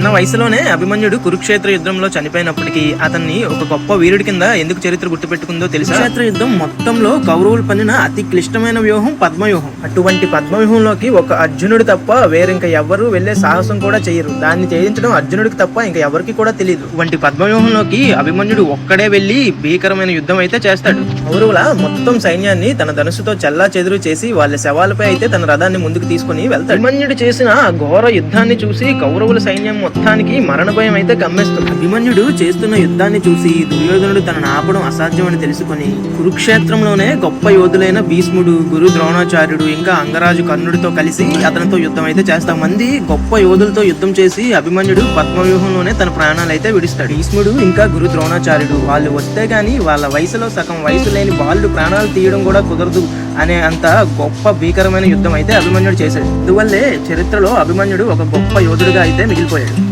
చిన్న వయసులోనే అభిమన్యుడు కురుక్షేత్ర యుద్ధంలో చనిపోయినప్పటికీ అతన్ని ఒక గొప్ప వీరుడి కింద ఎందుకు చరిత్ర గుర్తుపెట్టుకుందో తెలుసా? కురుక్షేత్ర యుద్ధం మొత్తంలో కౌరవులు పన్నిన అతి క్లిష్టమైన వ్యూహం పద్మవ్యూహం. అటువంటి పద్మవ్యూహంలోకి ఒక అర్జునుడు తప్ప వేరింక ఎవరు వెళ్ళే సాహసం కూడా చేయరు. దాన్ని ఛేదించడం అర్జునుడికి తప్ప ఇంకా ఎవరికి కూడా తెలియదు వంటి పద్మవ్యూహంలోకి అభిమన్యుడు ఒక్కడే వెళ్ళి భీకరమైన యుద్ధం అయితే చేస్తాడు. కౌరవుల మొత్తం సైన్యాన్ని తన ధనుసుతో చల్లా చెదురు చేసి వాళ్ళ శవాలపై అయితే తన రథాన్ని ముందుకు తీసుకుని వెళ్తాడు. అభిమన్యుడు చేసిన ఘోర యుద్ధాన్ని చూసి కౌరవుల సైన్యం మొత్తానికి మరణ భయం అయితే గమ్మేస్తుంది. అభిమన్యుడు చేస్తున్న యుద్ధాన్ని చూసి దుర్యోధనుడు తనను ఆపడం అసాధ్యమని తెలుసుకొని కురుక్షేత్రంలోనే గొప్ప యోధులైన భీష్ముడు గురు ద్రోణాచార్యుడు ఇంకా అంగరాజు కర్ణుడితో కలిసి అతనితో యుద్ధం అయితే చేస్తాం. మంది గొప్ప యోధులతో యుద్ధం చేసి అభిమన్యుడు పద్మవ్యూహంలోనే తన ప్రాణాలు అయితే విడిస్తాడు. భీష్ముడు ఇంకా గురు ద్రోణాచార్యుడు వాళ్ళు వస్తే గాని వాళ్ళ వయసులో సగం వయసు లేని వాళ్ళు ప్రాణాలు తీయడం కూడా కుదరదు. అనే అంత గొప్ప భీకరమైన యుద్ధం అయితే అభిమన్యుడు చేశాడు. అందువల్లే చరిత్రలో అభిమన్యుడు ఒక గొప్ప యోధుడిగా అయితే మిగిలిపోయాడు.